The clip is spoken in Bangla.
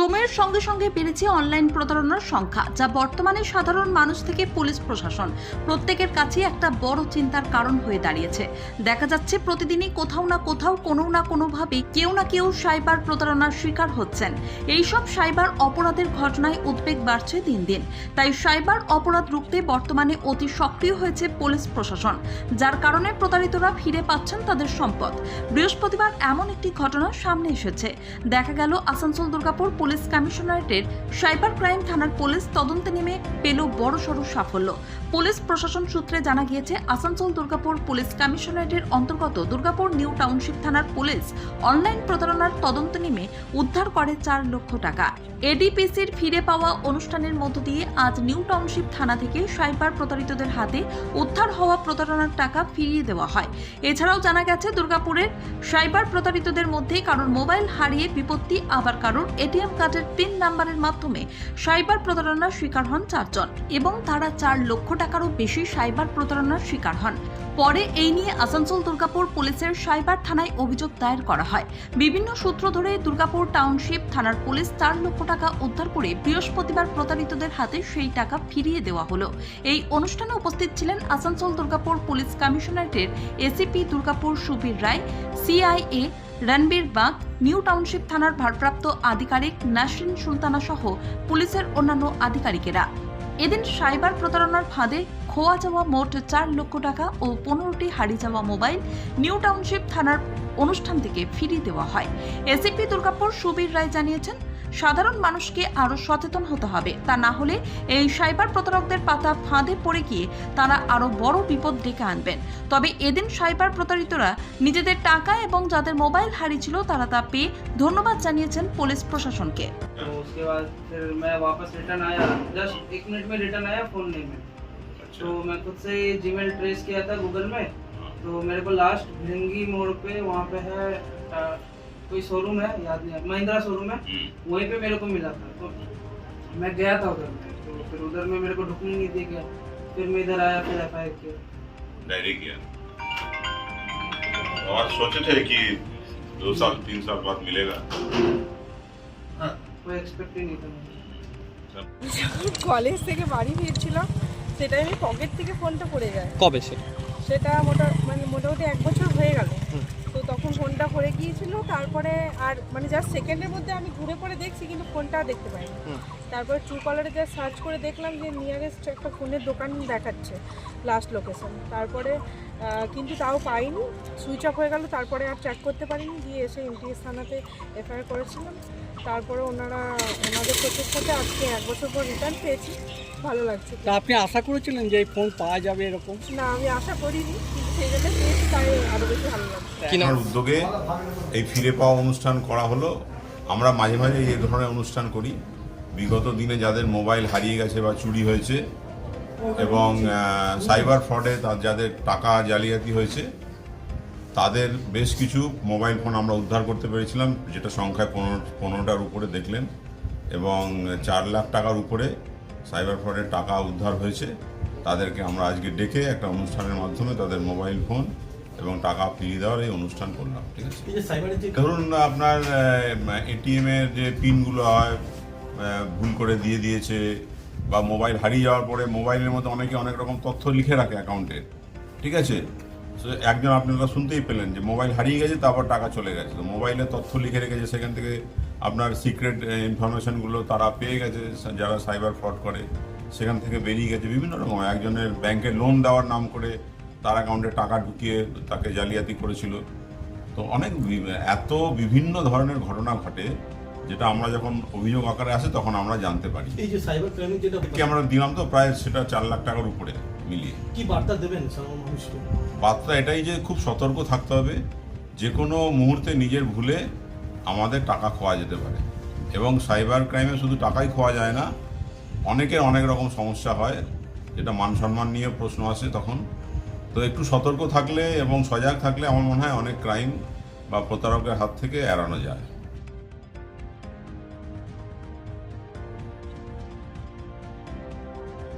সময়ের সঙ্গে সঙ্গে বেড়েছে অনলাইন প্রতারণার সংখ্যা, যা বর্তমানে সাধারণ মানুষ থেকে পুলিশ প্রশাসন, প্রত্যেকের কাছে একটা বড় চিন্তার কারণ হয়ে দাঁড়িয়েছে। দেখা যাচ্ছে প্রতিদিনই কোথাও না কোথাও, কোনো না কোনোভাবে কেউ না কেউ সাইবার প্রতারণার শিকার হচ্ছেন। এইসব সাইবার অপরাধের ঘটনায় উদ্বেগ বাড়ছে দিন দিন। তাই সাইবার অপরাধ রুখতে বর্তমানে অতি সক্রিয় হয়েছে পুলিশ প্রশাসন, যার কারণে প্রতারিতরা ফিরে পাচ্ছেন তাদের সম্পদ। বৃহস্পতিবার এমন একটি ঘটনা সামনে এসেছে। দেখা গেল আসানসোল দুর্গাপুর পুলিশ কমিশনারেটের সাইবার ক্রাইম থানার পুলিশ তদন্তে নেমে পেল বড়সড় সাফল্য। পুলিশ প্রশাসন সূত্রে জানা গিয়েছে, আসানসোল দুর্গাপুর পুলিশ কমিশনারেটের অন্তর্গত দুর্গাপুর নিউ টাউনশিপ থানার পুলিশ অনলাইন প্রতারণার তদন্ত নেমে উদ্ধার করে চার লক্ষ টাকা। এডিপিসির ফিরে পাওয়া অনুষ্ঠানের মধ্য দিয়ে আজ নিউ টাউনশিপ থানা থেকে সাইবার প্রতারিতদের হাতে উদ্ধার হওয়া প্রতারণার টাকা ফিরিয়ে দেওয়া হয়। এছাড়াও জানা গেছে, দুর্গাপুরের সাইবার প্রতারিতদের মধ্যে কারোর মোবাইল হারিয়ে বিপত্তি, আবার কারোর এটিএম কার্ডের পিন নাম্বারের মাধ্যমে সাইবার প্রতারণার শিকার হন চারজন এবং তারা চার লক্ষ টাকারও বেশি সাইবার প্রতারণার শিকার হন। পরে এই নিয়ে আসানসোল দুর্গাপুর পুলিশের সাইবার থানায় অভিযোগ দায়ের করা হয়। বিভিন্ন সূত্র ধরে দুর্গাপুর টাউনশিপ থানার পুলিশ চার লক্ষ টাকা উদ্ধার করে বৃহস্পতিবার প্রতারিতদের হাতে সেই টাকা ফিরিয়ে দেওয়া হলো। এই অনুষ্ঠানে উপস্থিত ছিলেন Asansol Durgapur police কমিশনারেটের ACP Durgapur Subir Roy, CIA Ranbir Bag, new township থানার ভারপ্রাপ্ত আধিকারিক নাসরিন সুলতানা সহ পুলিশের অন্যান্য আধিকারিকেরা। এদিন সাইবার প্রতারণার ফাঁদে খোয়া যাওয়া মোট চার লক্ষ টাকা ও পনেরোটি হারিয়ে যাওয়া মোবাইল নিউ টাউনশিপ থানার অনুষ্ঠান থেকে ফিরিয়ে দেওয়া হয়। এসিপি দুর্গাপুর সুবীর রায় জানিয়েছেন সাধারণ মানুষকে আরও সচেতন হতে হবে তা না হলে এই সাইবার প্রতারকদের পাতা ফাঁদে পড়ে গিয়ে তারা আরও বড় বিপদ ডেকে আনবেন তবে এদিন সাইবার প্রতারিতরা নিজেদের টাকা এবং যাদের মোবাইল হারিয়েছিল তারা তা পেয়ে ধন্যবাদ জানিয়েছেন পুলিশ প্রশাসনকে तो उसके बाद फिर मैं वापस रिटर्न आया जस्ट एक मिनट में रिटर्न आया फोन नहीं में तो मैं खुद से जीमेल ट्रेस किया था गूगल में तो मेरे को लास्ट भिंगी मोड़ पे वहाँ पे है आ, कोई शोरूम है याद नहीं है महिंद्रा शोरूम है वहीं पे मेरे को मिला था तो मैं गया था उधर में तो फिर उधर में मेरे को ढुकने नहीं दिया गया फिर मैं इधर आया फिर एफ आई किया डायरी किया और सोचे थे कि दो साल तीन साल बाद मिलेगा कोई एक्सपेक्ट ही नहीं था मुझे যখন কলেজ থেকে বাড়ি ফিরছিলাম সেটাই আমি পকেট থেকে ফোনটা পড়ে যায় কবে সেটা সেটা মোটা মানে মোটামুটি এক বছর হয়ে গেল তো তখন ফোনটা পড়ে গিয়েছিল তারপরে আর মানে জাস্ট সেকেন্ডের মধ্যে আমি ঘুরে পড়ে দেখছি কিন্তু ফোনটা দেখতে পাইনি। তারপরে ট্রু কলারে যা সার্চ করে দেখলাম যে নিয়ারেস্ট একটা ফোনের দোকান দেখাচ্ছে লাস্ট লোকেশন তারপরে কিন্তু তাও পাইনি সুইচ অফ হয়ে গেল তারপরে আর চেক করতে পারিনি গিয়ে এসে এনটিএস থানাতে এফআইআর করেছিলাম। তারপরে ওনারা ওনাদের প্রচেষ্টাতে আজকে এক বছর পর রিটার্ন পেয়েছি ভালো লাগছে। তা আপনি আশা করেছিলেন যে এই ফোন পাওয়া যাবে এরকম? না আমি আশা করিনি কিন্তু সেই জন্য পেয়েছি। আমার উদ্যোগে এই ফিরে পাওয়া অনুষ্ঠান করা হলো। আমরা মাঝে মাঝে এই ধরনের অনুষ্ঠান করি। বিগত দিনে যাদের মোবাইল হারিয়ে গেছে বা চুরি হয়েছে এবং সাইবার ফ্রডে তার যাদের টাকা জালিয়াতি হয়েছে, তাদের বেশ কিছু মোবাইল ফোন আমরা উদ্ধার করতে পেরেছিলাম, যেটা সংখ্যায় পনেরো, পনেরোটার উপরে দেখলেন এবং চার লাখ টাকার উপরে সাইবার ফ্রডের টাকা উদ্ধার হয়েছে। তাদেরকে আমরা আজকে ডেকে একটা অনুষ্ঠানের মাধ্যমে তাদের মোবাইল ফোন এবং টাকা ফিরিয়ে দেওয়ার এই অনুষ্ঠান করলাম ঠিক আছে? ধরুন আপনার এটিএম এর যে পিনগুলো হয় ভুল করে দিয়ে দিয়েছে বা মোবাইল হারিয়ে যাওয়ার পরে মোবাইলের মধ্যে অনেকে অনেক রকম তথ্য লিখে রাখে অ্যাকাউন্টে ঠিক আছে? একজন আপনারা শুনতেই পেলেন যে মোবাইল হারিয়ে গেছে তারপর টাকা চলে গেছে। তো মোবাইলে তথ্য লিখে রেখেছে সেখান থেকে আপনার সিক্রেট ইনফরমেশনগুলো তারা পেয়ে গেছে যারা সাইবার ফ্রড করে সেখান থেকে বেরিয়ে গেছে বিভিন্ন রকম। একজনের ব্যাংকে লোন দেওয়ার নাম করে তার অ্যাকাউন্টে টাকা ঢুকিয়ে তাকে জালিয়াতি করেছিল। তো অনেক এত বিভিন্ন ধরনের ঘটনা ঘটে যেটা আমরা যখন অভিযোগ আকারে আসে তখন আমরা জানতে পারি। এই যে সাইবার ক্রাইমের যেটা কি আমরা দিলাম তো প্রায় সেটা চার লাখ টাকার উপরে মিলিয়ে। কি বার্তা দেবেন মানুষকে বার্তা এটাই যে খুব সতর্ক থাকতে হবে যে কোনো মুহূর্তে নিজের ভুলে আমাদের টাকা খোয়া যেতে পারে। এবং সাইবার ক্রাইমে শুধু টাকাই খোয়া যায় না অনেকের অনেক রকম সমস্যা হয় যেটা মান সম্মান নিয়ে প্রশ্ন আসে তখন। তো একটু সতর্ক থাকলে এবং সজাগ থাকলে আমার মনে হয় অনেক ক্রাইম বা প্রতারকের হাত থেকে এড়ানো যায়।